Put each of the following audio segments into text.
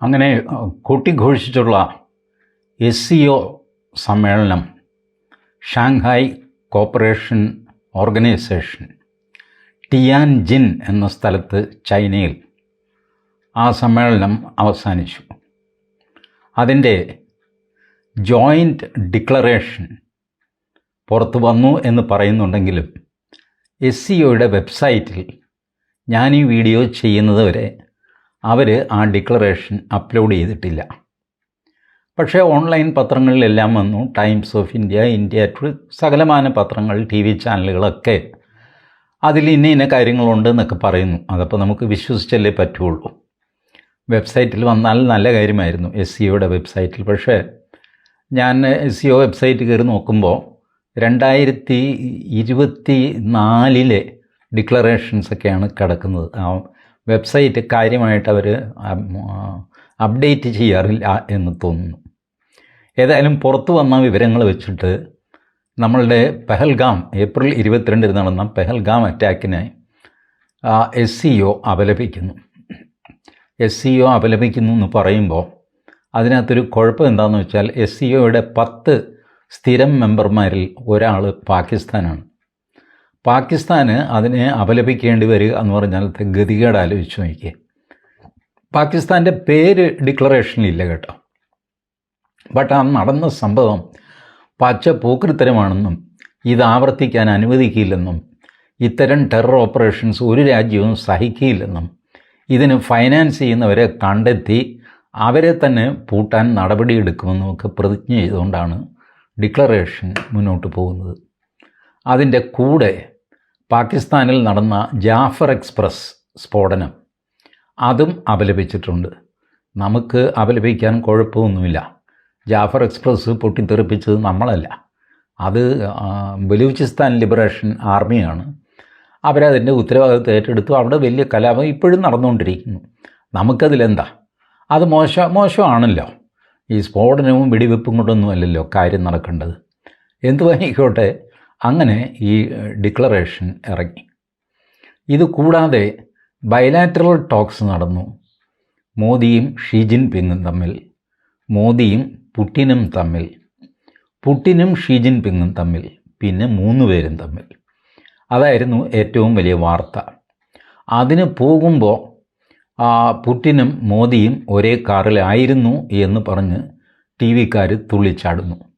അങ്ങനെ കൂട്ടിഘോഷിച്ചുള്ള S C O സമ്മേളനം Shanghai cooperation organisation Tianjin എന്ന സ്ഥലത്ത് ചൈനയിൽ ആ സമ്മേളനം അവസാനിച്ചു. അതിന്റെ ജോയിന്റ് ഡിക്ലറേഷൻ പുറത്തു വന്നു എന്ന് പറയുന്നുണ്ടെങ്കിലും എസ് സി ഒയുടെ വെബ്സൈറ്റിൽ ഞാൻ ഈ വീഡിയോ ചെയ്യുന്നത് വരെ അവർ ആ ഡിക്ലറേഷൻ അപ്ലോഡ് ചെയ്തിട്ടില്ല. പക്ഷേ ഓൺലൈൻ പത്രങ്ങളിലെല്ലാം വന്നു. Times of India India to സകലമാന പത്രങ്ങൾ ടി വി ചാനലുകളൊക്കെ. അതിൽ ഇന്ന ഇന്ന കാര്യങ്ങളുണ്ട് എന്നൊക്കെ പറയുന്നു. അതപ്പോൾ നമുക്ക് വിശ്വസിച്ചല്ലേ പറ്റുള്ളൂ. വെബ്സൈറ്റിൽ വന്നാൽ നല്ല കാര്യമായിരുന്നു എസ് സിഒയുടെ വെബ്സൈറ്റിൽ. പക്ഷേ ഞാൻ എസ് സിഒ വെബ്സൈറ്റ് കയറി നോക്കുമ്പോൾ രണ്ടായിരത്തി ഇരുപത്തി നാലിലെ ഡിക്ലറേഷൻസൊക്കെയാണ് കിടക്കുന്നത്. ആ വെബ്സൈറ്റ് കാര്യമായിട്ട് അവർ അപ്ഡേറ്റ് ചെയ്യാറില്ല എന്ന് തോന്നുന്നു. ഏതായാലും പുറത്തു വന്ന വിവരങ്ങൾ വെച്ചിട്ട് നമ്മളുടെ പെഹൽഗാം ഏപ്രിൽ ഇരുപത്തിരണ്ടിന് നടന്ന പെഹൽഗാം അറ്റാക്കിനെ എസ് സി ഒ അപലപിക്കുന്നു. എസ് സി ഒ അപലപിക്കുന്നു എന്ന് പറയുമ്പോൾ അതിനകത്തൊരു കുഴപ്പം എന്താണെന്ന് വെച്ചാൽ എസ് സി ഒയുടെ പത്ത് സ്ഥിരം മെമ്പർമാരിൽ ഒരാൾ പാകിസ്ഥാനാണ്. പാകിസ്ഥാന് അതിനെ അപലപിക്കേണ്ടി വരിക എന്ന് പറഞ്ഞാൽ ഗതികേട് ആലോചിച്ച് നോക്കിയേ. പാകിസ്ഥാന്റെ പേര് ഡിക്ലറേഷനിലില്ല കേട്ടോ. ബട്ട് ആ നടന്ന സംഭവം പച്ച പൂക്കൃത്തരമാണെന്നും ഇത് ആവർത്തിക്കാൻ അനുവദിക്കില്ലെന്നും ഇത്തരം ടെറർ ഓപ്പറേഷൻസ് ഒരു രാജ്യവും സഹിക്കില്ലെന്നും ഇതിന് ഫൈനാൻസ് ചെയ്യുന്നവരെ കണ്ടെത്തി അവരെ തന്നെ പൂട്ടാൻ നടപടിയെടുക്കുമെന്നും ഒക്കെ പ്രതിജ്ഞ ചെയ്തുകൊണ്ടാണ് ഡിക്ലറേഷൻ മുന്നോട്ട് പോകുന്നത്. അതിന്റെ കൂടെ പാകിസ്ഥാനിൽ നടന്ന ജാഫർ എക്സ്പ്രസ് സ്ഫോടനം. അതും അപലപിച്ചിട്ടുണ്ട്. നമുക്ക് അപലപിക്കാൻ കുഴപ്പമൊന്നുമില്ല. ജാഫർ എക്സ്പ്രസ് പൊട്ടിത്തെറിപ്പിച്ചത് നമ്മളല്ല. അത് ബലൂചിസ്ഥാൻ ലിബറേഷൻ ആർമിയാണ്. അവരതിന്റെ ഉത്തരവാദിത്വം ഏറ്റെടുത്തു. അവിടെ വലിയ കലാപം ഇപ്പോഴും നടന്നുകൊണ്ടിരിക്കുന്നു. നമുക്കതിലെന്താ? അത് മോശ മോശമാണല്ലോ. ഈ സ്ഫോടനവും വെടിവെപ്പും കൊണ്ടൊന്നും അല്ലല്ലോ കാര്യം നടക്കേണ്ടത്. എന്തുവായിക്കോട്ടെ അങ്ങനെ ഈ ഡിക്ലറേഷൻ ഇറങ്ങി. ഇത് കൂടാതെ ബയലാറ്ററൽ ടോക്സ് നടന്നു. മോദിയും ഷീ ജിൻപിങ്ങും തമ്മിൽ. മോദിയും പുട്ടിനും തമ്മിൽ. പുട്ടിനും ഷീ ജിൻപിങ്ങും തമ്മിൽ. പിന്നെ മൂന്ന് പേരും തമ്മിൽ. അതായിരുന്നു ഏറ്റവും വലിയ വാർത്ത. അതിന് പോകുമ്പോൾ പുട്ടിനും മോദിയും ഒരേ കാറിലായിരുന്നു എന്ന് പറഞ്ഞ് ടി വിക്കാർ തുള്ളിച്ചാടുന്നു.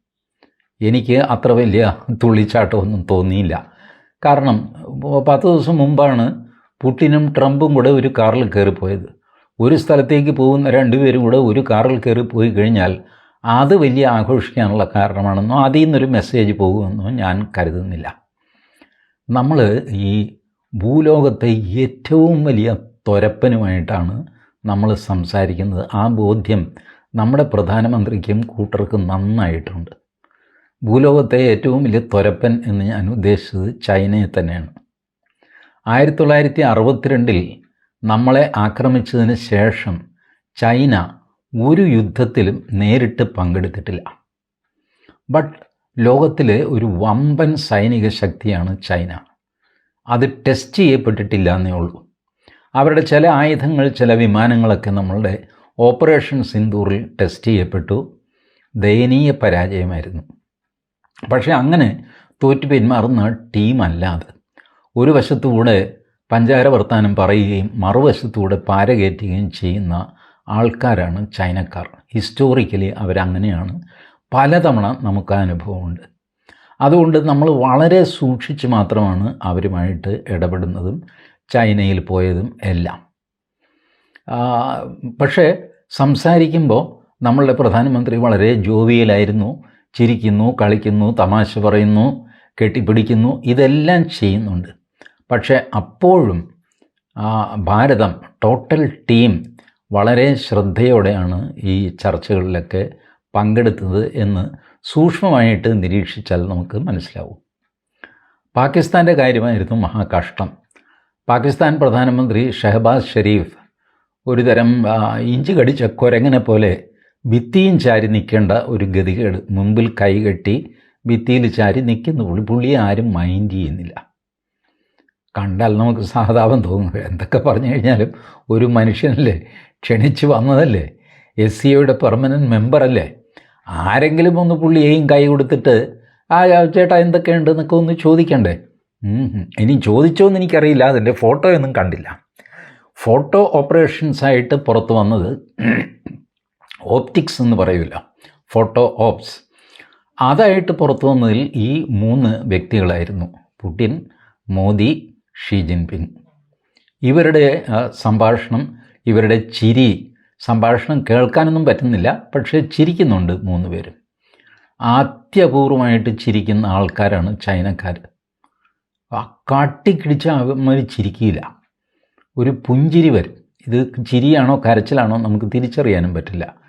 എനിക്ക് അത്ര വലിയ തുള്ളിച്ചാട്ടമൊന്നും തോന്നിയില്ല. കാരണം പത്ത് ദിവസം മുമ്പാണ് പുട്ടിനും ട്രംപും കൂടെ ഒരു കാറിൽ കയറിപ്പോയത്. ഒരു സ്ഥലത്തേക്ക് പോകുന്ന രണ്ടുപേരും കൂടെ ഒരു കാറിൽ കയറി പോയി കഴിഞ്ഞാൽ അത് വലിയ ആഘോഷിക്കാനുള്ള കാരണമാണെന്നോ അതിൽ നിന്നൊരു മെസ്സേജ് പോകുമെന്നോ ഞാൻ കരുതുന്നില്ല. നമ്മൾ ഈ ഭൂലോകത്തെ ഏറ്റവും വലിയ തൊരപ്പനുമായിട്ടാണ് നമ്മൾ സംസാരിക്കുന്നത്. ആ ബോധ്യം നമ്മുടെ പ്രധാനമന്ത്രിക്കും കൂട്ടർക്കും നന്നായിട്ടുണ്ട്. ഭൂലോകത്തെ ഏറ്റവും വലിയ തൊരപ്പൻ എന്ന് ഞാൻ ഉദ്ദേശിച്ചത് ചൈനയെ തന്നെയാണ്. ആയിരത്തി തൊള്ളായിരത്തി അറുപത്തിരണ്ടിൽ നമ്മളെ ആക്രമിച്ചതിന് ശേഷം ചൈന ഒരു യുദ്ധത്തിലും നേരിട്ട് പങ്കെടുത്തിട്ടില്ല. ബട്ട് ലോകത്തിലെ ഒരു വമ്പൻ സൈനിക ശക്തിയാണ് ചൈന. അത് ടെസ്റ്റ് ചെയ്യപ്പെട്ടിട്ടില്ല എന്നേ ഉള്ളൂ. അവരുടെ ചില ആയുധങ്ങൾ ചില വിമാനങ്ങളൊക്കെ നമ്മളുടെ ഓപ്പറേഷൻ സിന്ദൂറിൽ ടെസ്റ്റ് ചെയ്യപ്പെട്ടു. ദയനീയ പരാജയമായിരുന്നു. പക്ഷേ അങ്ങനെ തോറ്റു പെരുമാറുന്ന ടീമല്ലാതെ. ഒരു വശത്തുകൂടെ പഞ്ചാര വർത്താനം പറയുകയും മറുവശത്തൂടെ പാരകയറ്റുകയും ചെയ്യുന്ന ആൾക്കാരാണ് ചൈനക്കാർ. ഹിസ്റ്റോറിക്കലി അവരങ്ങനെയാണ്. പലതവണ നമുക്ക് അനുഭവമുണ്ട്. അതുകൊണ്ട് നമ്മൾ വളരെ സൂക്ഷിച്ച് മാത്രമാണ് അവരുമായിട്ട് ഇടപെടുന്നതും ചൈനയിൽ പോയതും എല്ലാം. പക്ഷേ സംസാരിക്കുമ്പോൾ നമ്മളുടെ പ്രധാനമന്ത്രി വളരെ ജോവിയലായിരുന്നു. ചിരിക്കുന്നു കളിക്കുന്നു തമാശ പറയുന്നു കെട്ടിപ്പിടിക്കുന്നു ഇതെല്ലാം ചെയ്യുന്നുണ്ട്. പക്ഷേ അപ്പോഴും ഭാരതം ടോട്ടൽ ടീം വളരെ ശ്രദ്ധയോടെയാണ് ഈ ചർച്ചകളിലൊക്കെ പങ്കെടുത്തത് എന്ന് സൂക്ഷ്മമായിട്ട് നിരീക്ഷിച്ചാൽ നമുക്ക് മനസ്സിലാവും. പാകിസ്ഥാന്റെ കാര്യമായിരുന്നു മഹാകഷ്ടം. പാകിസ്ഥാൻ പ്രധാനമന്ത്രി ഷഹബാസ് ഷെരീഫ് ഒരുതരം ഇഞ്ചി കടിച്ച കുരങ്ങനെ പോലെ ഭിത്തിയും ചാരി നിൽക്കേണ്ട ഒരു ഗതികേട്. മുമ്പിൽ കൈകെട്ടി ഭിത്തിയിൽ ചാരി നിൽക്കുന്ന പുള്ളി. പുള്ളിയെ ആരും മൈൻഡ് ചെയ്യുന്നില്ല. കണ്ടാൽ നമുക്ക് സഹതാപം തോന്നുന്നു എന്തൊക്കെ പറഞ്ഞു കഴിഞ്ഞാലും ഒരു മനുഷ്യനല്ലേ? ക്ഷണിച്ച് വന്നതല്ലേ? എസ് സി ഒയുടെ പെർമനന്റ് മെമ്പറല്ലേ ആരെങ്കിലും ഒന്ന് പുള്ളിയെയും കൈ കൊടുത്തിട്ട് ആ ചേട്ടാ എന്തൊക്കെയുണ്ട്? എന്നൊക്കെ ഒന്ന് ചോദിക്കണ്ടേ? ഇനി ചോദിച്ചോ എന്ന് എനിക്കറിയില്ല അതിന്റെ ഫോട്ടോയൊന്നും കണ്ടില്ല. ഫോട്ടോ ഓപ്പറേഷൻസായിട്ട് പുറത്ത് വന്നത് ഓപ്റ്റിക്സ് എന്ന് പറയൂല ഫോട്ടോ ഓപ്സ് അതായിട്ട് പുറത്തു വന്നതിൽ ഈ മൂന്ന് വ്യക്തികളായിരുന്നു പുടിൻ മോദി ഷീ ജിൻപിങ്. ഇവരുടെ സംഭാഷണം ഇവരുടെ ചിരി സംഭാഷണം കേൾക്കാനൊന്നും പറ്റുന്നില്ല പക്ഷേ ചിരിക്കുന്നുണ്ട് മൂന്ന് പേരും. ആത്യപൂർവമായിട്ട് ചിരിക്കുന്ന ആൾക്കാരാണ് ചൈനക്കാർ കാട്ടിക്കിടിച്ച അവന്മാർ ചിരിക്കില്ല. ഒരു പുഞ്ചിരി വരും. ഇത് ചിരിയാണോ കരച്ചിലാണോ നമുക്ക് തിരിച്ചറിയാനും പറ്റില്ല.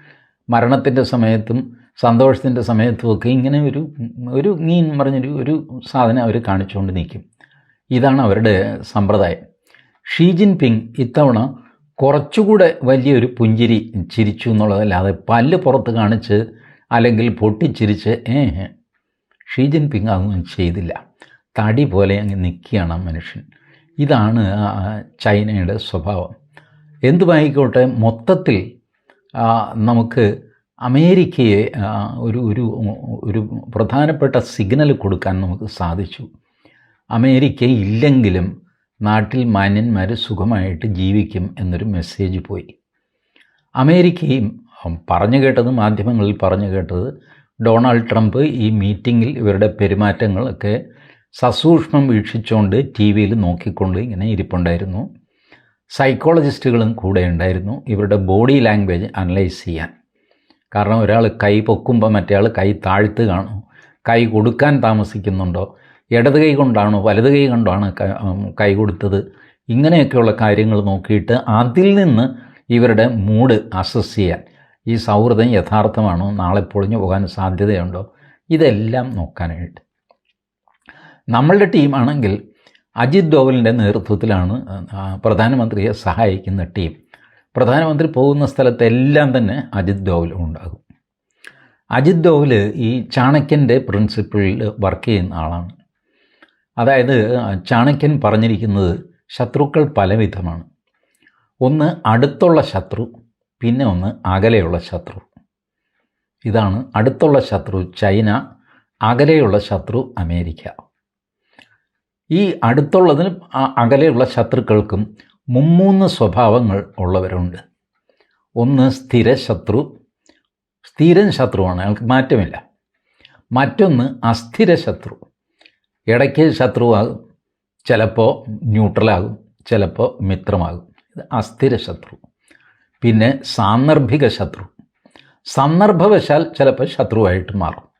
മരണത്തിന്റെ സമയത്തും സന്തോഷത്തിന്റെ സമയത്തും ഒക്കെ ഇങ്ങനെ ഒരു ഒരു മീൻ പറഞ്ഞൊരു ഒരു സാധനം അവർ കാണിച്ചുകൊണ്ട് നിൽക്കും. ഇതാണ് അവരുടെ സമ്പ്രദായം. ഷീ ജിൻ പിങ് ഇത്തവണ കുറച്ചുകൂടെ വലിയൊരു പുഞ്ചിരി ചിരിച്ചു എന്നുള്ളതല്ലാതെ പല്ല് പുറത്ത് കാണിച്ച് അല്ലെങ്കിൽ പൊട്ടിച്ചിരിച്ച് ഏ ഷീ ജിൻ പിങ് അതൊന്നും ചെയ്തില്ല. തടി പോലെ അങ്ങ് നിൽക്കുകയാണ് മനുഷ്യൻ. ഇതാണ് ചൈനയുടെ സ്വഭാവം. എന്തുമായിക്കോട്ടെ മൊത്തത്തിൽ നമുക്ക് അമേരിക്കയെ ഒരു ഒരു ഒരു പ്രധാനപ്പെട്ട സിഗ്നൽ കൊടുക്കാൻ നമുക്ക് സാധിച്ചു. അമേരിക്ക ഇല്ലെങ്കിലും നാട്ടിൽ മാന്യന്മാർ സുഖമായിട്ട് ജീവിക്കും എന്നൊരു മെസ്സേജ് പോയി. അമേരിക്കയും പറഞ്ഞു കേട്ടത് മാധ്യമങ്ങളിൽ പറഞ്ഞു കേട്ടത് ഡൊണാൾഡ് ട്രംപ് ഈ മീറ്റിങ്ങിൽ ഇവരുടെ പെരുമാറ്റങ്ങളൊക്കെ സസൂക്ഷ്മം വീക്ഷിച്ചുകൊണ്ട് ടി വിയിൽ നോക്കിക്കൊണ്ട് ഇങ്ങനെ ഇരിപ്പുണ്ടായിരുന്നു. സൈക്കോളജിസ്റ്റുകളും കൂടെ ഉണ്ടായിരുന്നു. ഇവരുടെ ബോഡി ലാംഗ്വേജ് അനലൈസ് ചെയ്യാൻ. കാരണം ഒരാൾ കൈ പൊക്കുമ്പോൾ മറ്റേ ആൾ കൈ താഴ്ത്ത് കാണും കൈ കൊടുക്കാൻ താമസിക്കുന്നുണ്ടോ? ഇടത് കൈ കൊണ്ടാണോ? വലത് കൈ കൊണ്ടാണ് കൈ കൊടുത്തത്? ഇങ്ങനെയൊക്കെയുള്ള കാര്യങ്ങൾ നോക്കിയിട്ട് അതിൽ നിന്ന് ഇവരുടെ മൂഡ് അസസ് ചെയ്യാൻ. ഈ സൗഹൃദം യഥാർത്ഥമാണോ? നാളെ പൊളിഞ്ഞു പോകാൻ സാധ്യതയുണ്ടോ? ഇതെല്ലാം നോക്കാനായിട്ട്. നമ്മളുടെ ടീമാണെങ്കിൽ അജിത് ഡോവലിന്റെ നേതൃത്വത്തിലാണ് പ്രധാനമന്ത്രിയെ സഹായിക്കുന്ന ടീം. പ്രധാനമന്ത്രി പോകുന്ന സ്ഥലത്തെല്ലാം തന്നെ അജിത് ഡോവൽ ഉണ്ടാകും. അജിത് ഡോവൽ ഈ ചാണക്യന്റെ പ്രിൻസിപ്പിളിൽ വർക്ക് ചെയ്യുന്ന ആളാണ്. അതായത് ചാണക്യൻ പറഞ്ഞിരിക്കുന്നത് ശത്രുക്കൾ പലവിധമാണ്. ഒന്ന് അടുത്തുള്ള ശത്രു പിന്നെ ഒന്ന് അകലെയുള്ള ശത്രു. ഇതാണ് അടുത്തുള്ള ശത്രു ചൈന അകലെയുള്ള ശത്രു അമേരിക്ക. ഈ അടുത്തുള്ളതിനും അകലെയുള്ള ശത്രുക്കൾക്കും മുമ്മൂന്ന് സ്വഭാവങ്ങൾ ഉള്ളവരുണ്ട്. ഒന്ന് സ്ഥിര ശത്രു സ്ഥിരൻ ശത്രുവാണ് അയാൾക്ക് മാറ്റമില്ല. മറ്റൊന്ന് അസ്ഥിര ശത്രു. ഇടയ്ക്ക് ശത്രുവാകും ചിലപ്പോൾ ന്യൂട്രലാകും ചിലപ്പോൾ മിത്രമാകും. ഇത് അസ്ഥിര ശത്രു. പിന്നെ സാന്ദർഭിക ശത്രു. സന്ദർഭവശാൽ ചിലപ്പോൾ ശത്രുവായിട്ട് മാറും.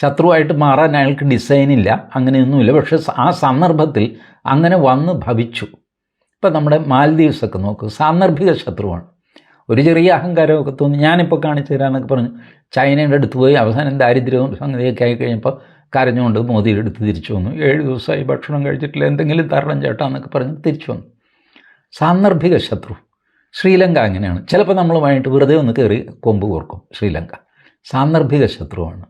ശത്രുവായിട്ട് മാറാൻ അയാൾക്ക് ഡിസൈൻ ഇല്ല അങ്ങനെയൊന്നുമില്ല. പക്ഷേ ആ സന്ദർഭത്തിൽ അങ്ങനെ വന്ന് ഭവിച്ചു. ഇപ്പം നമ്മുടെ മാൽദീവ്സ് ഒക്കെ നോക്കൂ സാന്ദർഭിക ശത്രുവാണ്. ഒരു ചെറിയ അഹങ്കാരമൊക്കെ തോന്നി. ഞാനിപ്പോൾ കാണിച്ചു തരാമെന്നൊക്കെ പറഞ്ഞു ചൈനയുടെ അടുത്ത് പോയി അവസാനം ദാരിദ്ര്യവും സംഗതിയൊക്കെ ആയി കഴിഞ്ഞപ്പോൾ കരഞ്ഞുകൊണ്ട് മോദിയുടെ അടുത്ത് തിരിച്ചു വന്നു. ഏഴ് ദിവസമായി ഭക്ഷണം കഴിച്ചിട്ടില്ല എന്തെങ്കിലും തരണം ചേട്ടാ എന്നൊക്കെ പറഞ്ഞ് തിരിച്ചു വന്നു. സാന്ദർഭിക ശത്രു. ശ്രീലങ്ക അങ്ങനെയാണ്. ചിലപ്പോൾ നമ്മളുമായിട്ട് വെറുതെ ഒന്ന് കയറി കൊമ്പ് കോർക്കും ശ്രീലങ്ക. സാന്ദർഭിക ശത്രുവാണ്.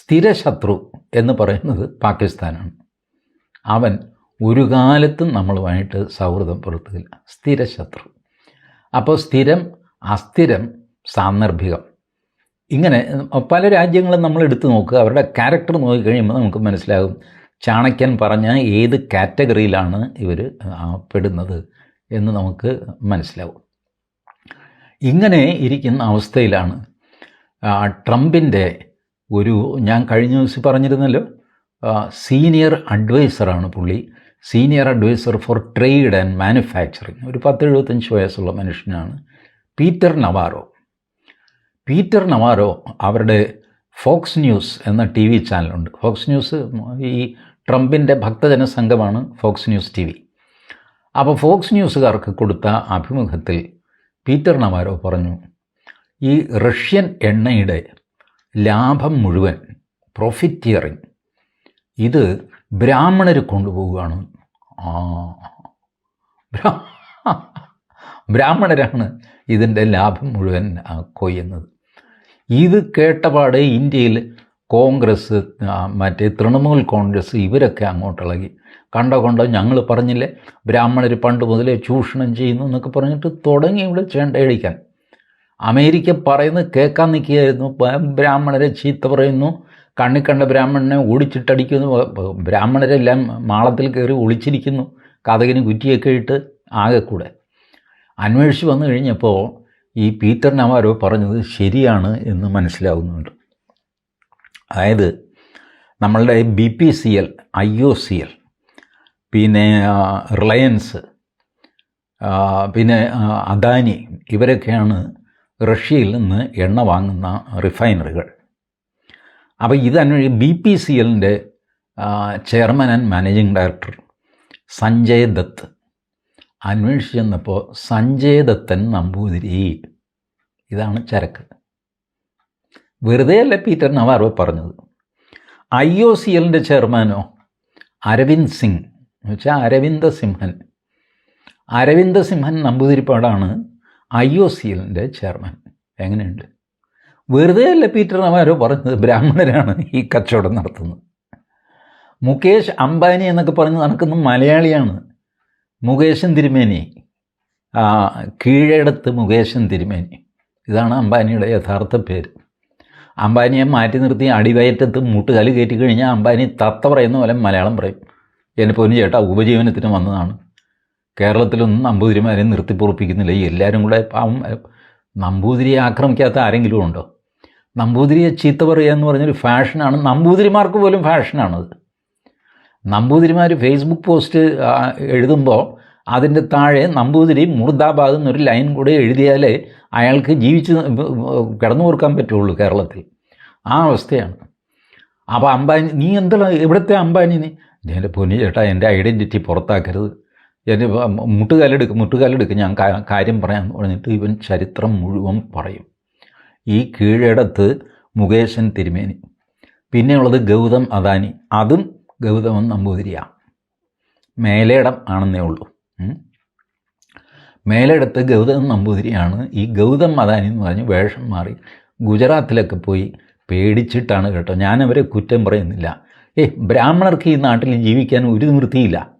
സ്ഥിര ശത്രു എന്ന് പറയുന്നത് പാകിസ്ഥാനാണ്. അവൻ ഒരു കാലത്തും നമ്മളുമായിട്ട് സൗഹൃദം പുലർത്തുകയില്ല. സ്ഥിരശത്രു. അപ്പോൾ സ്ഥിരം അസ്ഥിരം സാന്ദർഭികം. ഇങ്ങനെ പല രാജ്യങ്ങളും നമ്മൾ എടുത്തു നോക്കുക. അവരുടെ ക്യാരക്ടർ നോക്കിക്കഴിയുമ്പോൾ നമുക്ക് മനസ്സിലാകും ചാണക്യൻ പറഞ്ഞ ഏത് കാറ്റഗറിയിലാണ് ഇവർ പെടുന്നത് എന്ന് നമുക്ക് മനസ്സിലാവും. ഇങ്ങനെ ഇരിക്കുന്ന അവസ്ഥയിലാണ് ട്രംപിന്റെ ഒരു ഞാൻ കഴിഞ്ഞ ദിവസം പറഞ്ഞിരുന്നല്ലോ സീനിയർ അഡ്വൈസറാണ് പുള്ളി. Senior advisor for trade and manufacturing ഒരു പത്ത് എഴുപത്തഞ്ച് വയസ്സുള്ള മനുഷ്യനാണ്. പീറ്റർ നവാറോ പീറ്റർ നവാറോ അവരുടെ ഫോക്സ് ന്യൂസ് എന്ന ടി വി ചാനലുണ്ട്. ഫോക്സ് ന്യൂസ് ഈ ട്രംപിന്റെ ഭക്തജന സംഘമാണ് ഫോക്സ് ന്യൂസ് ടി വി. അപ്പോൾ ഫോക്സ് ന്യൂസുകാർക്ക് കൊടുത്ത അഭിമുഖത്തിൽ പീറ്റർ നവാരോ പറഞ്ഞു ഈ റഷ്യൻ എണ്ണയുടെ ലാഭം മുഴുവൻ പ്രോഫിറ്റിയറിങ് ഇത് ബ്രാഹ്മണർ കൊണ്ടുപോവുകയാണ്. ആ ബ്രാ- ബ്രാഹ്മണരാണ് ഇതിന്റെ ലാഭം മുഴുവൻ കൊയ്യുന്നത് ഇത് കേട്ടപാട് ഇന്ത്യയിൽ കോൺഗ്രസ് മറ്റേ തൃണമൂൽ കോൺഗ്രസ് ഇവരൊക്കെ അങ്ങോട്ടിളകി കണ്ടോ കണ്ടോ ഞങ്ങൾ പറഞ്ഞില്ലേ ബ്രാഹ്മണർ പണ്ട് മുതലേ ചൂഷണം ചെയ്യുന്നു എന്നൊക്കെ പറഞ്ഞിട്ട് തുടങ്ങി ഇവിടെ ചേണ്ടയടിക്കാൻ. അമേരിക്ക പറയുന്നത് കേൾക്കാൻ നിൽക്കുകയായിരുന്നു. ബ്രാഹ്മണരെ ചീത്ത പറയുന്നു. കണ്ണി കണ്ട ബ്രാഹ്മണനെ ഓടിച്ചിട്ടടിക്കുന്നു. ബ്രാഹ്മണരെല്ലാം മാളത്തിൽ കയറി ഒളിച്ചിരിക്കുന്നു. കഥകിന് കുറ്റിയൊക്കെ ഇട്ട് ആകെ കൂടെ. അന്വേഷിച്ച് വന്നു കഴിഞ്ഞപ്പോൾ ഈ പീറ്റർ നവാരോ പറഞ്ഞത് ശരിയാണ് എന്ന് മനസ്സിലാവുന്നുണ്ട്. അതായത് നമ്മളുടെ B P C L I O C L പിന്നെ റിലയൻസ് പിന്നെ അദാനി ഇവരൊക്കെയാണ് റഷ്യയിൽ നിന്ന് എണ്ണ വാങ്ങുന്ന റിഫൈനറികൾ. അപ്പോൾ ഇത് അന്വേഷി ബി പി സി എല്ലിന്റെ chairman and managing director Sanjay Dutt. അന്വേഷിച്ച് ചെന്നപ്പോൾ സഞ്ജയ് ദത്തൻ നമ്പൂതിരി. ഇതാണ് ചരക്ക്. വെറുതെ അല്ല പീറ്റർ നവാറോ പറഞ്ഞത്. ഐ ഒ സി എല്ലിന്റെ ചെയർമാനോ അരവിന്ദ് സിംഗ്. എന്ന് വെച്ചാൽ അരവിന്ദ സിംഹൻ. അരവിന്ദ സിംഹൻ നമ്പൂതിരിപ്പാടാണ് ഐ ഒ സി എല്ലിന്റെ ചെയർമാൻ. എങ്ങനെയുണ്ട്? വെറുതെ അല്ല പീറ്റർ നവാരോ പറഞ്ഞത്? ബ്രാഹ്മണരാണ് ഈ കച്ചവടം നടത്തുന്നത്. മുകേഷ് അംബാനി എന്നൊക്കെ പറഞ്ഞ് നടക്കുന്ന മലയാളിയാണ് മുകേശൻ തിരുമേനി. കീഴടത്ത് മുകേശൻ തിരുമേനി. ഇതാണ് അംബാനിയുടെ യഥാർത്ഥ പേര്. അംബാനിയെ മാറ്റി നിർത്തി അടിവയറ്റത്ത് മുട്ടുകാൽ കയറ്റി കഴിഞ്ഞാൽ അംബാനി തത്ത പറയുന്ന പോലെ മലയാളം പറയും. എന്റെ പൊന്നു ചേട്ടാ ഉപജീവനത്തിന് വന്നതാണ്. കേരളത്തിലൊന്നും നമ്പൂതിരിമാരെ നിർത്തിപ്പുറപ്പിക്കുന്നില്ല ഈ എല്ലാവരും കൂടെ പാവം നമ്പൂതിരിയെ ആക്രമിക്കാത്ത ആരെങ്കിലും ഉണ്ടോ? നമ്പൂതിരിയെ ചീത്ത പറയുക എന്ന് പറഞ്ഞൊരു ഫാഷനാണ്. നമ്പൂതിരിമാർക്ക് പോലും ഫാഷനാണത്. നമ്പൂതിരിമാർ ഫേസ്ബുക്ക് പോസ്റ്റ് എഴുതുമ്പോൾ അതിന്റെ താഴെ നമ്പൂതിരി മുർദാബാദ് എന്നൊരു ലൈൻ കൂടെ എഴുതിയാലേ അയാൾക്ക് ജീവിച്ച് കിടന്നു കൊടുക്കാൻ പറ്റുള്ളൂ കേരളത്തിൽ. ആ അവസ്ഥയാണ്. അപ്പോൾ അംബാനി നീ എന്താണ് ഇവിടുത്തെ അംബാനി നീ? എന്റെ പൊന്നു ചേട്ടാ എന്റെ ഐഡന്റിറ്റി പുറത്താക്കരുത്. എന്റെ മുട്ടുകാലെടുക്ക് മുട്ടുകാലെടുക്ക്. ഞാൻ കാര്യം പറയാമെന്ന് പറഞ്ഞിട്ട് ഇവൻ ചരിത്രം മുഴുവൻ പറയും. ഈ കീഴടത്ത് മുകേശൻ തിരുമേനി. പിന്നെയുള്ളത് ഗൗതം അദാനി. അതും ഗൗതമൻ നമ്പൂതിരിയാണ് മേലേടം ആണെന്നേ ഉള്ളൂ. മേലേടത്ത് ഗൗതം നമ്പൂതിരിയാണ്. ഈ ഗൗതം അദാനി എന്ന് പറഞ്ഞ് വേഷം മാറി ഗുജറാത്തിലൊക്കെ പോയി പേടിച്ചിട്ടാണ് കേട്ടോ. ഞാനവരെ കുറ്റം പറയുന്നില്ല. ഏ ബ്രാഹ്മണർക്ക് ഈ നാട്ടിൽ ജീവിക്കാൻ ഒരു നിവൃത്തിയില്ല.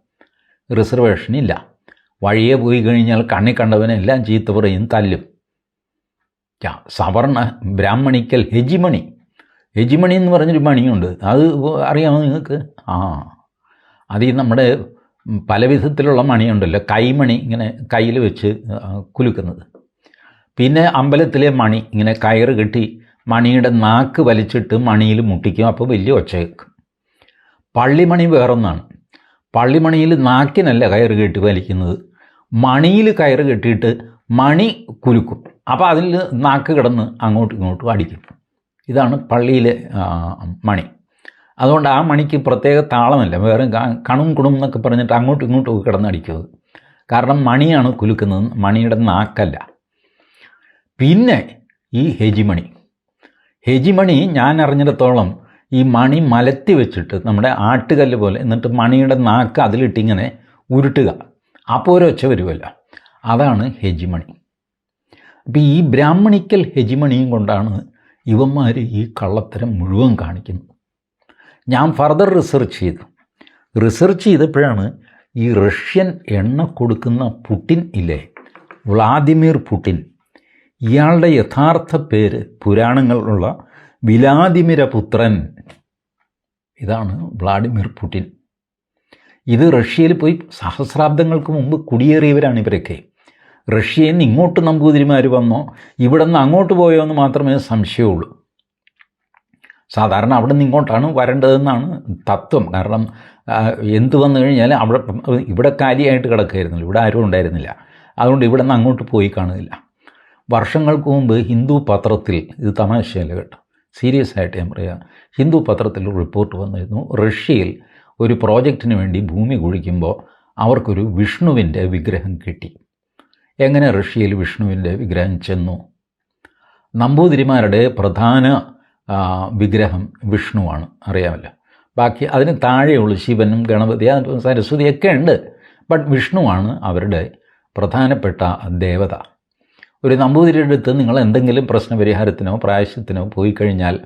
റിസർവേഷൻ ഇല്ല. വഴിയെ പോയി കഴിഞ്ഞാൽ കണ്ണി കണ്ടവനെല്ലാം ചീത്ത പറയും തല്ലും. സവർണ ബ്രാഹ്മണിക്കൽ ഹെജിമണി. ഹെജിമണി എന്ന് പറഞ്ഞൊരു മണിയുണ്ട്. അത് അറിയാമോ നിങ്ങൾക്ക്? ആ. അത് ഈ നമ്മുടെ പല വിധത്തിലുള്ള മണിയുണ്ടല്ലോ. കൈമണി ഇങ്ങനെ കയ്യിൽ വെച്ച് കുലുക്കുന്നത്. പിന്നെ അമ്പലത്തിലെ മണി ഇങ്ങനെ കയറ് കെട്ടി മണിയുടെ നാക്ക് വലിച്ചിട്ട് മണിയിൽ മുട്ടിക്കും. അപ്പോൾ വലിയ ഒച്ച കേൾക്കും പള്ളിമണി വേറൊന്നാണ്. പള്ളിമണിയിൽ നാക്കിനല്ല കയറ് കെട്ടി വലിക്കുന്നത്. മണിയിൽ കയറ് കെട്ടിയിട്ട് മണി കുലുക്കും. അപ്പോൾ അതിൽ നാക്ക് കിടന്ന് അങ്ങോട്ടും ഇങ്ങോട്ടും അടിക്കും. ഇതാണ് പള്ളിയിലെ മണി. അതുകൊണ്ട് ആ മണിക്ക് പ്രത്യേക താളമല്ല. വേറെ കണും കുണും എന്നൊക്കെ പറഞ്ഞിട്ട് അങ്ങോട്ടും ഇങ്ങോട്ടും ഒക്കെ കിടന്നടിക്കുന്നത് കാരണം മണിയാണ് കുലുക്കുന്നത്. മണിയുടെ നാക്കല്ല. പിന്നെ ഈ ഹെജിമണി. ഹെജിമണി ഞാൻ അറിഞ്ഞിടത്തോളം ഈ മണി മലത്തി വെച്ചിട്ട് നമ്മുടെ ആട്ടുകല്ല് പോലെ എന്നിട്ട് മണിയുടെ നാക്ക് അതിലിട്ടിങ്ങനെ ഉരുട്ടുക. അപ്പോൾ ഒരൊച്ച വരുമല്ല അതാണ് ഹെജിമണി. അപ്പോൾ ഈ ബ്രാഹ്മണിക്കൽ ഹെജിമണിയും കൊണ്ടാണ് ഇവന്മാർ ഈ കള്ളത്തരം മുഴുവൻ കാണിക്കുന്നത്. ഞാൻ ഫർദർ റിസർച്ച് ചെയ്തു. റിസർച്ച് ചെയ്തപ്പോഴാണ് ഈ റഷ്യൻ എണ്ണ കൊടുക്കുന്ന പുടിൻ ഇല്ലേ? വ്ളാദിമിർ പുടിൻ ഇയാളുടെ യഥാർത്ഥ പേര് പുരാണങ്ങളിലുള്ള വിലാദിമിര പുത്രൻ ഇതാണ് വ്ളാഡിമിർ പുടിൻ. ഇത് റഷ്യയിൽ പോയി സഹസ്രാബ്ദങ്ങൾക്ക് മുമ്പ് കുടിയേറിയവരാണ് ഇവരൊക്കെ. റഷ്യയിൽ നിന്ന് ഇങ്ങോട്ട് നമ്പൂതിരിമാർ വന്നോ ഇവിടെ നിന്ന് അങ്ങോട്ട് പോയോ എന്ന് മാത്രമേ സംശയമുള്ളൂ. സാധാരണ അവിടെ നിന്ന് ഇങ്ങോട്ടാണ് വരേണ്ടതെന്നാണ് തത്വം. കാരണം എന്ത് വന്നു കഴിഞ്ഞാൽ അവിടെ ഇവിടെ കാര്യമായിട്ട് കിടക്കുകയായിരുന്നില്ല ഇവിടെ ആരും ഉണ്ടായിരുന്നില്ല. അതുകൊണ്ട് ഇവിടെ നിന്ന് അങ്ങോട്ട് പോയി കാണുന്നില്ല. വർഷങ്ങൾക്ക് മുമ്പ് ഹിന്ദു പത്രത്തിൽ ഇത് തമാശയല്ല കേട്ടോ. സീരിയസ് ആയിട്ട് ഞാൻ പറയാം ഹിന്ദു പത്രത്തിൽ റിപ്പോർട്ട് വന്നിരുന്നു. റഷ്യയിൽ ഒരു പ്രോജക്റ്റിന് വേണ്ടി ഭൂമി കുഴിക്കുമ്പോൾ അവർക്കൊരു വിഷ്ണുവിന്റെ വിഗ്രഹം കിട്ടി. എങ്ങനെ റഷ്യയിൽ വിഷ്ണുവിന്റെ വിഗ്രഹം ചെന്നു? നമ്പൂതിരിമാരുടെ പ്രധാന വിഗ്രഹം വിഷ്ണുവാണ്. അറിയാമല്ലോ. ബാക്കി അതിന് താഴെയുള്ള ശിവനും ഗണപതി സരസ്വതിയൊക്കെ ഉണ്ട്. ബട്ട് വിഷ്ണുവാണ് അവരുടെ പ്രധാനപ്പെട്ട ദേവത. ഒരു നമ്പൂതിരിയുടെ അടുത്ത് നിങ്ങൾ എന്തെങ്കിലും പ്രശ്നപരിഹാരത്തിനോ പ്രായശ്യത്തിനോ പോയി കഴിഞ്ഞാൽ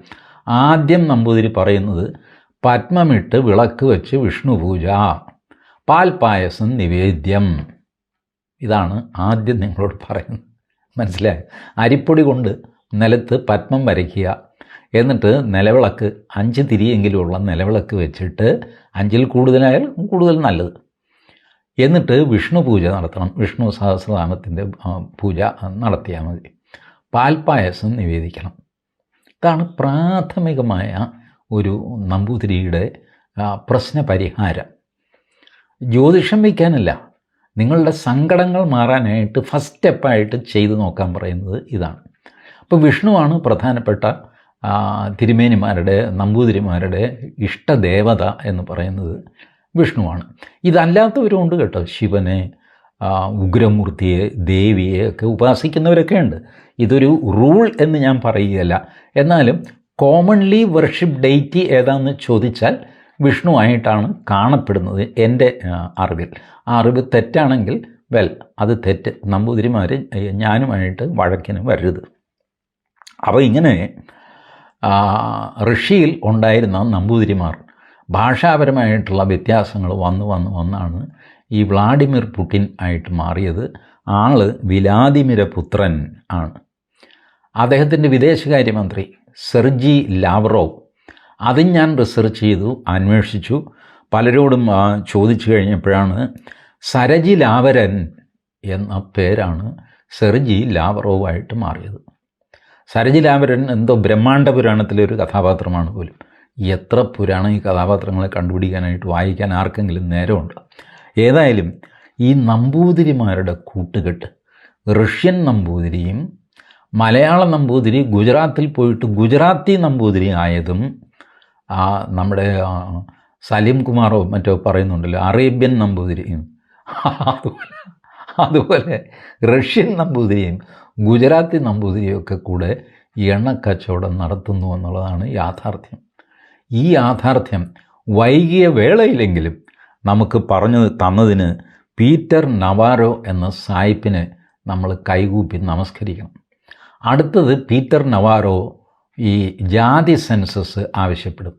ആദ്യം നമ്പൂതിരി പറയുന്നത് പത്മമിട്ട് വിളക്ക് വെച്ച് വിഷ്ണു പൂജ പാൽപായസം നിവേദ്യം. ഇതാണ് ആദ്യം നിങ്ങളോട് പറയുന്നത്. മനസ്സിലായി? അരിപ്പൊടി കൊണ്ട് നിലത്ത് പത്മം വരയ്ക്കുക. എന്നിട്ട് നിലവിളക്ക് അഞ്ച് തിരിയെങ്കിലുമുള്ള നിലവിളക്ക് വെച്ചിട്ട് അഞ്ചിൽ കൂടുതലായാൽ കൂടുതൽ നല്ലത്. എന്നിട്ട് വിഷ്ണു പൂജ നടത്തണം. വിഷ്ണു സഹസ്രനാമത്തിന്റെ പൂജ നടത്തിയാൽ മതി. പാൽപ്പായസം നിവേദിക്കണം. ഇതാണ് പ്രാഥമികമായ ഒരു നമ്പൂതിരിയുടെ പ്രശ്ന പ്രശ്നപരിഹാരം. ജ്യോതിഷം വയ്ക്കാനല്ല. നിങ്ങളുടെ സങ്കടങ്ങൾ മാറാനായിട്ട് ഫസ്റ്റ് സ്റ്റെപ്പായിട്ട് ചെയ്തു നോക്കാൻ പറയുന്നത് ഇതാണ്. അപ്പോൾ വിഷ്ണുവാണ് പ്രധാനപ്പെട്ട തിരുമേനിമാരുടെ നമ്പൂതിരിമാരുടെ ഇഷ്ടദേവത എന്ന് പറയുന്നത്. വിഷ്ണുവാണ്. ഇതല്ലാത്തവരുമുണ്ട് കേട്ടോ. ശിവനെ ഉഗ്രമൂർത്തിയെ ദേവിയെ ഒക്കെ ഉപാസിക്കുന്നവരൊക്കെ ഉണ്ട് ഇതൊരു റൂൾ എന്ന് ഞാൻ പറയുകയല്ല. എന്നാലും കോമൺലി വർഷിപ്പ് ഡേറ്റ് ഏതാണെന്ന് ചോദിച്ചാൽ വിഷ്ണു ആയിട്ടാണ് കാണപ്പെടുന്നത് എന്റെ അറിവിൽ. ആ അറിവ് തെറ്റാണെങ്കിൽ വെൽ അത് തെറ്റ്. നമ്പൂതിരിമാർ ഞാനുമായിട്ട് വഴക്കിന് വരരുത്. അപ്പോൾ ഇങ്ങനെ ഋഷിയിൽ ഉണ്ടായിരുന്ന നമ്പൂതിരിമാർ ഭാഷാപരമായിട്ടുള്ള വ്യത്യാസങ്ങൾ വന്നു വന്ന് വന്നാണ് ഈ വ്ളാഡിമിർ പുടിൻ ആയിട്ട് മാറിയത്. ആൾ വിലാദിമിര പുത്രൻ ആണ്. അദ്ദേഹത്തിന്റെ വിദേശകാര്യമന്ത്രി സെർജി ലാവറോവ്. അതും ഞാൻ റിസർച്ച് ചെയ്തു അന്വേഷിച്ചു. പലരോടും ചോദിച്ചു കഴിഞ്ഞപ്പോഴാണ് സരജി ലാവരൻ എന്ന പേരാണ് സെർജി ലാവറോവായിട്ട് മാറിയത്. സരജി ലാവരൻ എന്തോ ബ്രഹ്മാണ്ഡ പുരാണത്തിലെ ഒരു കഥാപാത്രമാണ് പോലും. എത്ര പുരാണം ഈ കഥാപാത്രങ്ങളെ കണ്ടുപിടിക്കാനായിട്ട് വായിക്കാൻ ആർക്കെങ്കിലും നേരമുണ്ട്? ഏതായാലും ഈ നമ്പൂതിരിമാരുടെ കൂട്ടുകെട്ട് റഷ്യൻ നമ്പൂതിരിയും മലയാള നമ്പൂതിരി ഗുജറാത്തിൽ പോയിട്ട് ഗുജറാത്തി നമ്പൂതിരി ആയതും ആ നമ്മുടെ സലീം കുമാറോ മറ്റോ പറയുന്നുണ്ടല്ലോ അറേബ്യൻ നമ്പൂതിരിയും. അതുപോലെ അതുപോലെ റഷ്യൻ നമ്പൂതിരിയും ഗുജറാത്തി നമ്പൂതിരിയും ഒക്കെ കൂടെ എണ്ണക്കച്ചവടം നടത്തുന്നു എന്നുള്ളതാണ് യാഥാർത്ഥ്യം. ഈ യാഥാർത്ഥ്യം വൈകിയ വേളയിലെങ്കിലും നമുക്ക് പറഞ്ഞു തന്നതിന് പീറ്റർ നവാരോ എന്ന സായിപ്പിനെ നമ്മൾ കൈകൂപ്പി നമസ്കരിക്കണം. അടുത്തത് പീറ്റർ നവാരോ ഈ ജാതി സെൻസസ് ആവശ്യപ്പെടും.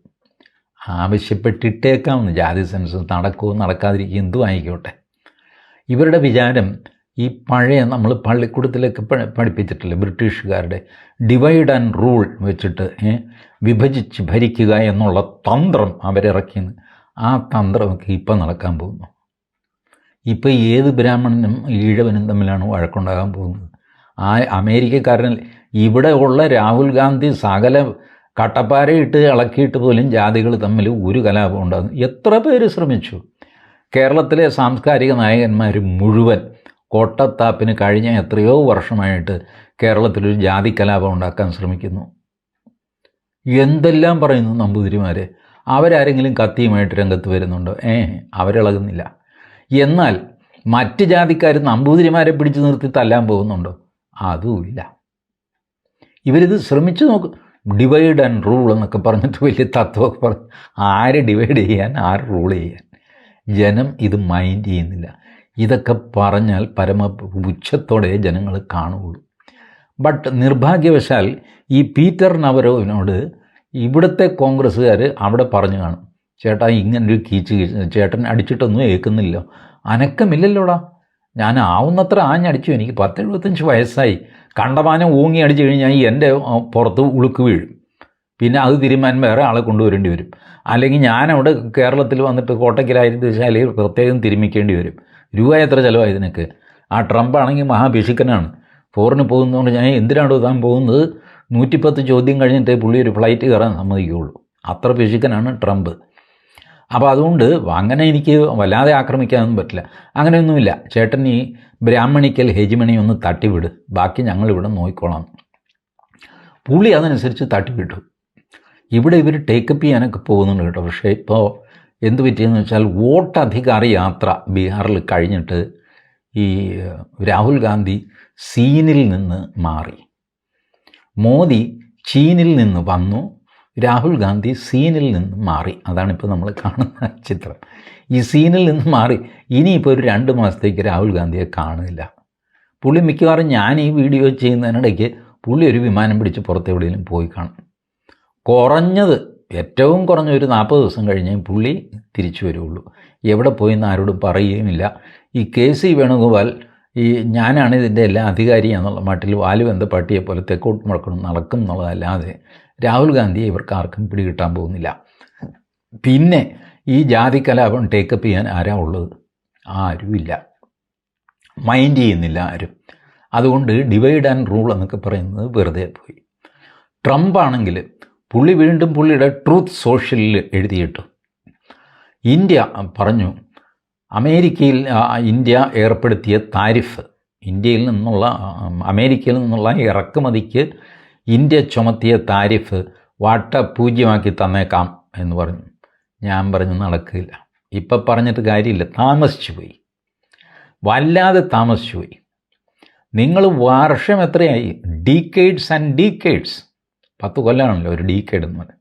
ആവശ്യപ്പെട്ടിട്ടേക്കാവുന്ന ജാതി സെൻസസ് നടക്കുമോ നടക്കാതിരിക്കുകയോ എന്തും ആയിക്കോട്ടെ. ഇവരുടെ വിചാരം ഈ പഴയ നമ്മൾ പള്ളിക്കൂടത്തിലേക്ക് പഠിപ്പിച്ചിട്ടില്ല ബ്രിട്ടീഷുകാരുടെ ഡിവൈഡ് ആൻഡ് റൂൾ വെച്ചിട്ട് വിഭജിച്ച് ഭരിക്കുക എന്നുള്ള തന്ത്രം അവരിറക്കിയെന്ന് ആ തന്ത്രമൊക്കെ ഇപ്പം നടക്കാൻ പോകുന്നു. ഇപ്പം ഏത് ബ്രാഹ്മണനും ഈഴവനും തമ്മിലാണ് വഴക്കുണ്ടാകാൻ പോകുന്നത്. ആ അമേരിക്കക്കാരൻ ഇവിടെ ഉള്ള രാഹുൽ ഗാന്ധി സകല കട്ടപ്പാരയിട്ട് ഇളക്കിയിട്ട് പോലും ജാതികൾ തമ്മിൽ ഒരു കലാപം ഉണ്ടാകുന്നു. എത്ര പേര് ശ്രമിച്ചു? കേരളത്തിലെ സാംസ്കാരിക നായകന്മാർ മുഴുവൻ കോട്ടത്താപ്പിന് കഴിഞ്ഞ എത്രയോ വർഷമായിട്ട് കേരളത്തിലൊരു ജാതി കലാപം ഉണ്ടാക്കാൻ ശ്രമിക്കുന്നു. എന്തെല്ലാം പറയുന്നു നമ്പൂതിരിമാരെ? അവരാരെങ്കിലും കത്തിയുമായിട്ട് രംഗത്ത് വരുന്നുണ്ടോ? ഏ അവരിളകുന്നില്ല. എന്നാൽ മറ്റ് ജാതിക്കാർ നമ്പൂതിരിമാരെ പിടിച്ചു നിർത്തി തല്ലാൻ പോകുന്നുണ്ടോ? അതുമില്ല ഇവരിത് ശ്രമിച്ചു നോക്ക്. ഡിവൈഡ് ആൻഡ് റൂൾ എന്നൊക്കെ പറഞ്ഞിട്ട് വലിയ തത്വമൊക്കെ പറഞ്ഞു ആര് ഡിവൈഡ് ചെയ്യാൻ ആര് റൂൾ ചെയ്യാൻ? ജനം ഇത് മൈൻഡ് ചെയ്യുന്നില്ല. ഇതൊക്കെ പറഞ്ഞാൽ പരമ പുച്ഛത്തോടെ ജനങ്ങൾ കാണുകയുള്ളൂ ബട്ട് നിർഭാഗ്യവശാൽ ഈ പീറ്റർ നവരോവിനോട് ഇവിടുത്തെ കോൺഗ്രസ്സുകാർ അവിടെ പറഞ്ഞു കാണും. ചേട്ടാ ഇങ്ങനൊരു കീച്ച് ചേട്ടൻ അടിച്ചിട്ടൊന്നും ഏൽക്കുന്നില്ല. അനക്കമില്ലല്ലോടാ. ഞാൻ ആവുന്നത്ര ആഞ്ഞടിച്ചു എനിക്ക് പത്തെഴുപത്തഞ്ച് വയസ്സായി. കണ്ടമാനം ഊങ്ങി അടിച്ചു കഴിഞ്ഞാൽ എന്റെ പുറത്ത് ഉളുക്ക് വീഴും. പിന്നെ അത് തിരുമാൻ വേറെ ആളെ കൊണ്ടുവരേണ്ടി വരും. അല്ലെങ്കിൽ ഞാനവിടെ കേരളത്തിൽ വന്നിട്ട് കോട്ടയ്ക്കലായിരുന്നു വെച്ചാൽ പ്രത്യേകം തിരുമിക്കേണ്ടി വരും. രൂപ എത്ര ചിലവായി ഇതിനൊക്കെ? ആ ട്രംപ് ആണെങ്കിൽ മഹാഭിഷിക്കനാണ് ഫോറിന് പോകുന്നതുകൊണ്ട് ഞാൻ എന്തിനാണോ താൻ പോകുന്നത്? നൂറ്റിപ്പത്ത് ചോദ്യം കഴിഞ്ഞിട്ടേ പുള്ളി ഒരു ഫ്ലൈറ്റ് കയറാൻ സമ്മതിക്കുകയുള്ളൂ. അത്ര പിശുക്കനാണ് ട്രംപ്. അപ്പോൾ അതുകൊണ്ട് അങ്ങനെ എനിക്ക് വല്ലാതെ ആക്രമിക്കാനൊന്നും പറ്റില്ല. അങ്ങനെയൊന്നുമില്ല. ചേട്ടൻ ഈ ബ്രാഹ്മണിക്കൽ ഹെജിമണി ഒന്ന് തട്ടിവിട്. ബാക്കി ഞങ്ങളിവിടെ നോക്കിക്കോളാം. പുള്ളി അതനുസരിച്ച് തട്ടിവിട്ടു. ഇവിടെ ഇവർ ടേക്കപ്പ് ചെയ്യാനൊക്കെ പോകുന്നുണ്ട് കേട്ടോ. പക്ഷേ ഇപ്പോൾ എന്ത് പറ്റിയെന്ന് വെച്ചാൽ വോട്ടധികാര യാത്ര ബീഹാറിൽ കഴിഞ്ഞിട്ട് ഈ രാഹുൽ ഗാന്ധി സീനിൽ നിന്ന് മാറി. മോദി ചീനിൽ നിന്ന് വന്നു രാഹുൽ ഗാന്ധി സീനിൽ നിന്ന് മാറി. അതാണിപ്പോൾ നമ്മൾ കാണുന്ന ചിത്രം. ഈ സീനിൽ നിന്ന് മാറി. ഇനിയിപ്പോൾ ഒരു രണ്ട് മാസത്തേക്ക് രാഹുൽ ഗാന്ധിയെ കാണുന്നില്ല. പുള്ളി മിക്കവാറും ഞാൻ ഈ വീഡിയോ ചെയ്യുന്നതിനിടയ്ക്ക് പുള്ളി ഒരു വിമാനം പിടിച്ച് പുറത്തെവിടെയെങ്കിലും പോയി കാണും. കുറഞ്ഞത് ഏറ്റവും കുറഞ്ഞ ഒരു നാൽപ്പത് ദിവസം കഴിഞ്ഞേ പുള്ളി തിരിച്ചു വരുള്ളൂ. എവിടെ പോയി എന്ന് ആരോടും പറയുകയുമില്ല. ഈ കെ സി വേണുഗോപാൽ ഈ ഞാനാണ് ഇതിന്റെ എല്ലാ അധികാരിയാന്നുള്ള മട്ടിൽ വാൽ വെന്ത പട്ടിയെ പോലെ തെക്കോട്ട് മുടക്കണം നടക്കും എന്നുള്ളതല്ലാതെ രാഹുൽ ഗാന്ധിയെ ഇവർക്ക് ആർക്കും പിടികിട്ടാൻ പോകുന്നില്ല. പിന്നെ ഈ ജാതി കലാപം ടേക്കപ്പ് ചെയ്യാൻ ആരാ ഉള്ളത്? ആരുമില്ല. മൈൻഡ് ചെയ്യുന്നില്ല ആരും. അതുകൊണ്ട് ഡിവൈഡ് ആൻഡ് റൂൾ എന്നൊക്കെ പറയുന്നത് വെറുതെ പോയി. ട്രംപ് ആണെങ്കിൽ പുള്ളി വീണ്ടും പുള്ളിയുടെ ട്രൂത്ത് സോഷ്യലിൽ എഴുതിയിട്ടു. ഇന്ത്യ പറഞ്ഞു അമേരിക്കയിൽ ഇന്ത്യ ഏർപ്പെടുത്തിയ താരിഫ് ഇന്ത്യയിൽ നിന്നുള്ള അമേരിക്കയിൽ നിന്നുള്ള ഇറക്കുമതിക്ക് ഇന്ത്യ ചുമത്തിയ താരിഫ് വാട്ട പൂജ്യമാക്കി തന്നേക്കാം എന്ന് പറഞ്ഞു. ഞാൻ പറഞ്ഞു നടക്കില്ല. ഇപ്പം പറഞ്ഞിട്ട് കാര്യമില്ല. താമസിച്ചു പോയി. വല്ലാതെ താമസിച്ചു പോയി. നിങ്ങൾ വർഷം എത്രയായി? ഡീക്കേഡ്സ് ആൻഡ് ഡീക്കേഡ്സ് പത്ത് കൊല്ലമാണല്ലോ ഒരു ഡീക്കേഡ് എന്ന് പറയുന്നത്.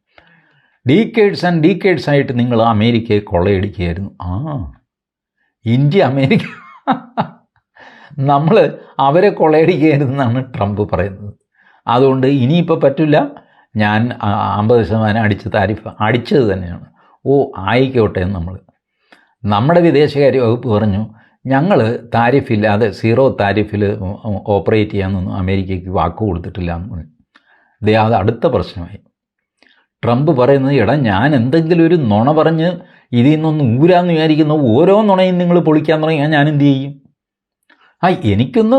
ഡീക്കേഡ്സ് ആൻഡ് ഡീക്കേഡ്സ് ആയിട്ട് നിങ്ങൾ അമേരിക്കയെ കൊള്ളയടിക്കുകയായിരുന്നു. ആ ഇന്ത്യ അമേരിക്ക. നമ്മൾ അവരെ കൊള്ളയടിക്കുകയായിരുന്നാണ് ട്രംപ് പറയുന്നത്. അതുകൊണ്ട് ഇനിയിപ്പോൾ പറ്റില്ല ഞാൻ അമ്പത് ശതമാനം അടിച്ച് താരിഫ് അടിച്ചത് തന്നെയാണ്. ഓ ആയിക്കോട്ടെ നമ്മൾ നമ്മുടെ വിദേശകാര്യ വകുപ്പ് പറഞ്ഞു ഞങ്ങൾ താരിഫില്ലാതെ സീറോ താരിഫിൽ ഓപ്പറേറ്റ് ചെയ്യാമെന്നൊന്നും അമേരിക്കയ്ക്ക് വാക്ക് കൊടുത്തിട്ടില്ല എന്ന് പറഞ്ഞു. ദേ അത് അടുത്ത പ്രശ്നമായി. ട്രംപ് പറയുന്നത് എടാ ഞാൻ എന്തെങ്കിലും ഒരു നുണ പറഞ്ഞ് ഇതിൽ നിന്നൊന്ന് ഊരാന്ന് വിചാരിക്കുന്ന. ഓരോ നുണയും നിങ്ങൾ പൊളിക്കാൻ തുടങ്ങിയാൽ ഞാൻ എന്ത് ചെയ്യും? ആ എനിക്കൊന്ന്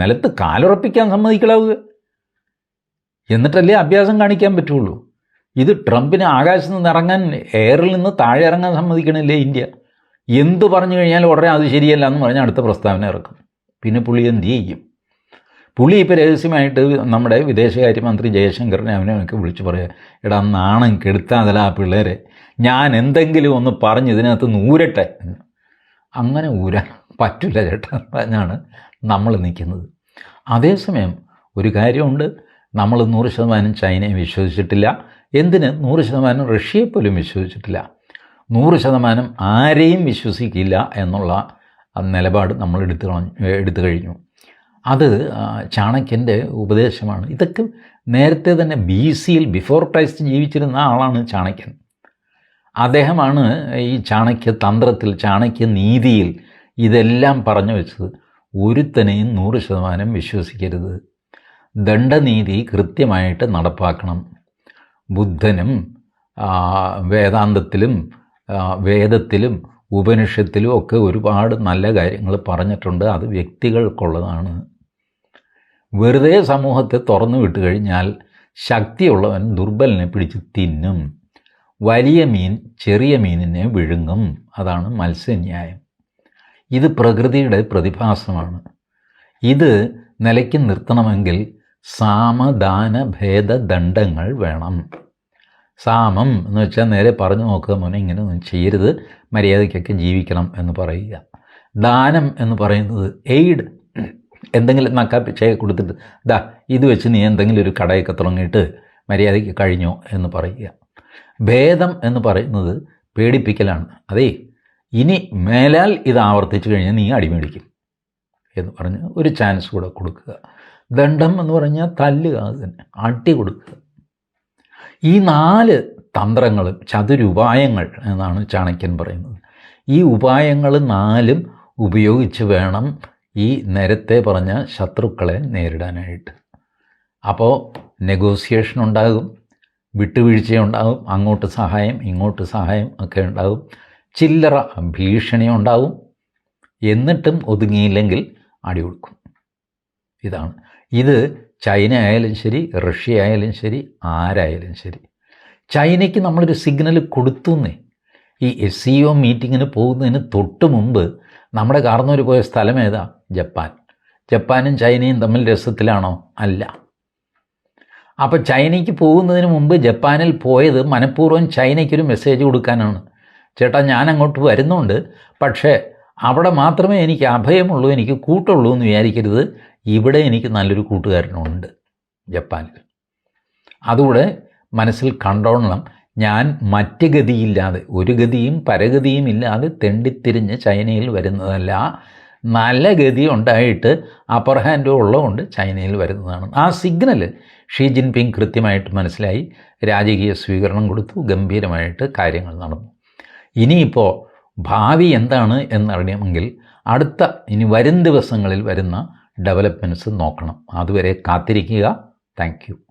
നിലത്ത് കാലുറപ്പിക്കാൻ സമ്മതിക്കലാവുക. എന്നിട്ടല്ലേ അഭ്യാസം കാണിക്കാൻ പറ്റുള്ളൂ. ഇത് ട്രംപിന് ആകാശത്ത് നിന്ന് ഇറങ്ങാൻ എയറിൽ നിന്ന് താഴെ ഇറങ്ങാൻ സമ്മതിക്കണില്ലേ ഇന്ത്യ? എന്ത് പറഞ്ഞു കഴിഞ്ഞാൽ ഉടനെ അത് ശരിയല്ല എന്ന് പറഞ്ഞാൽ അടുത്ത പ്രസ്താവന ഇറക്കും. പിന്നെ പുള്ളി എന്ത് ചെയ്യും? പുള്ളി ഇപ്പോൾ രഹസ്യമായിട്ട് നമ്മുടെ വിദേശകാര്യമന്ത്രി ജയശങ്കറിനെ അവനെയൊക്കെ വിളിച്ച് പറയുക എടാ നാണം കെടുത്താതല ആ പിള്ളേരെ. ഞാൻ എന്തെങ്കിലും ഒന്ന് പറഞ്ഞ് ഇതിനകത്ത് നൂരട്ടെ. അങ്ങനെ ഊരാൻ പറ്റില്ല ചേട്ടാ പറഞ്ഞാണ് നമ്മൾ നിൽക്കുന്നത് അതേസമയം ഒരു കാര്യമുണ്ട്. നമ്മൾ നൂറ് ശതമാനം ചൈനയെ വിശ്വസിച്ചിട്ടില്ല. എന്തിന്? നൂറ് ശതമാനം റഷ്യയെ പോലും വിശ്വസിച്ചിട്ടില്ല. നൂറ് ശതമാനം ആരെയും വിശ്വസിക്കില്ല എന്നുള്ള നിലപാട് നമ്മൾ എടുത്തു എടുത്തു കഴിഞ്ഞു. അത് ചാണക്യന്റെ ഉപദേശമാണ്. ഇതൊക്കെ നേരത്തെ തന്നെ ബി സിയിൽ ബിഫോർ ക്രൈസ്റ്റ് ജീവിച്ചിരുന്ന ആളാണ് ചാണക്യൻ. അദ്ദേഹമാണ് ഈ ചാണക്യ തന്ത്രത്തിൽ ചാണക്യ നീതിയിൽ ഇതെല്ലാം പറഞ്ഞു വെച്ചത്. ഒരുത്തനെയും നൂറ് ശതമാനം വിശ്വസിക്കരുത്. ദണ്ഡനീതി കൃത്യമായിട്ട് നടപ്പാക്കണം. ബുദ്ധനും വേദാന്തത്തിലും വേദത്തിലും ഉപനിഷത്തിലും ഒക്കെ ഒരുപാട് നല്ല കാര്യങ്ങൾ പറഞ്ഞിട്ടുണ്ട്. അത് വ്യക്തികൾക്കുള്ളതാണ്. വെറുതെ സമൂഹത്തെ തുറന്നു വിട്ട് കഴിഞ്ഞാൽ ശക്തിയുള്ളവൻ ദുർബലനെ പിടിച്ച് തിന്നും. വലിയ മീൻ ചെറിയ മീനിനെ വിഴുങ്ങും. അതാണ് മത്സ്യന്യായം. ഇത് പ്രകൃതിയുടെ പ്രതിഭാസമാണ്. ഇത് നിലയ്ക്ക് നിർത്തണമെങ്കിൽ സാമദാന ഭേദദണ്ഡങ്ങൾ വേണം. സാമം എന്ന് വെച്ചാൽ നേരെ പറഞ്ഞു നോക്കുക മോനെ ഇങ്ങനെ ഒന്നും ചെയ്യരുത്. മര്യാദയ്ക്കൊക്കെ ജീവിക്കണം എന്ന് പറയുക. ദാനം എന്ന് പറയുന്നത് എയ്ഡ്. എന്തെങ്കിലും നക്ക നക്കാപ്പിച്ചയെ കൊടുത്തിട്ട് ദാ ഇത് വെച്ച് നീ എന്തെങ്കിലും ഒരു കടയൊക്കെ തുടങ്ങിയിട്ട് മര്യാദയ്ക്ക് കഴിഞ്ഞോ? എന്ന് പറയുക. ഭേദം എന്ന് പറയുന്നത് പേടിപ്പിക്കലാണ്. അതേ ഇനി മേലാൽ ഇത് ആവർത്തിച്ചു കഴിഞ്ഞാൽ നീ അടിമേടിക്കും എന്ന് പറഞ്ഞ് ഒരു ചാൻസ് കൂടെ കൊടുക്കുക. ദണ്ഡം എന്ന് പറഞ്ഞാൽ തല്ലുക തന്നെ അടി കൊടുക്കുക. ഈ നാല് തന്ത്രങ്ങളും ചതുരുപായങ്ങൾ എന്നാണ് ചാണക്യൻ പറയുന്നത്. ഈ ഉപായങ്ങൾ നാലും ഉപയോഗിച്ച് വേണം ഈ നേരത്തെ പറഞ്ഞ ശത്രുക്കളെ നേരിടാനായിട്ട്. അപ്പോൾ നെഗോസിയേഷൻ ഉണ്ടാകും വിട്ടുവീഴ്ചയുണ്ടാകും അങ്ങോട്ട് സഹായം ഇങ്ങോട്ട് സഹായം ഒക്കെ ഉണ്ടാകും ചില്ലറ ഭീഷണി ഉണ്ടാകും എന്നിട്ടും ഒതുങ്ങിയില്ലെങ്കിൽ അടി കൊടുക്കും. ഇതാണ്. ഇത് ചൈന ആയാലും ശരി റഷ്യ ആയാലും ശരി ആരായാലും ശരി. ചൈനയ്ക്ക് നമ്മളൊരു സിഗ്നൽ കൊടുത്തുന്നേ ഈ എസ് സി ഒ മീറ്റിങ്ങിന് പോകുന്നതിന് തൊട്ട് മുമ്പ് നമ്മുടെ കാർന്നൂർ പോയ സ്ഥലം ഏതാ? ജപ്പാൻ. ജപ്പാനും ചൈനയും തമ്മിൽ രസത്തിലാണോ? അല്ല. അപ്പോൾ ചൈനയ്ക്ക് പോകുന്നതിന് മുമ്പ് ജപ്പാനിൽ പോയത് മനഃപൂർവം ചൈനയ്ക്കൊരു മെസ്സേജ് കൊടുക്കാനാണ്. ചേട്ടാ ഞാൻ അങ്ങോട്ട് വരുന്നുണ്ട്. പക്ഷേ അവിടെ മാത്രമേ എനിക്ക് അഭയമുള്ളൂ എനിക്ക് കൂട്ടുള്ളൂ എന്ന് വിചാരിക്കരുത്. ഇവിടെ എനിക്ക് നല്ലൊരു കൂട്ടുകാരനുണ്ട് ജപ്പാനിൽ. അതുകൂടെ മനസ്സിൽ കണ്ടോളണം. ഞാൻ മറ്റ് ഗതിയില്ലാതെ ഒരു ഗതിയും പരഗതിയും ഇല്ലാതെ തെണ്ടിത്തിരിഞ്ഞ് ചൈനയിൽ വരുന്നതല്ല. നല്ല ഗതി ഉണ്ടായിട്ട് അപ്പർ ഹാൻഡ് ഉള്ളതുകൊണ്ട് ചൈനയിൽ വരുന്നതാണ്. ആ സിഗ്നൽ ഷീ ജിൻപിങ് കൃത്യമായിട്ട് മനസ്സിലായി. രാജകീയ സ്വീകരണം കൊടുത്തു. ഗംഭീരമായിട്ട് കാര്യങ്ങൾ നടന്നു. ഇനിയിപ്പോൾ ഭാവി എന്താണ് എന്നറിയണമെങ്കിൽ അടുത്ത ഇനി വരും ദിവസങ്ങളിൽ വരുന്ന ഡെവലപ്മെന്റ്സ് നോക്കണം. അതുവരെ കാത്തിരിക്കുക. താങ്ക്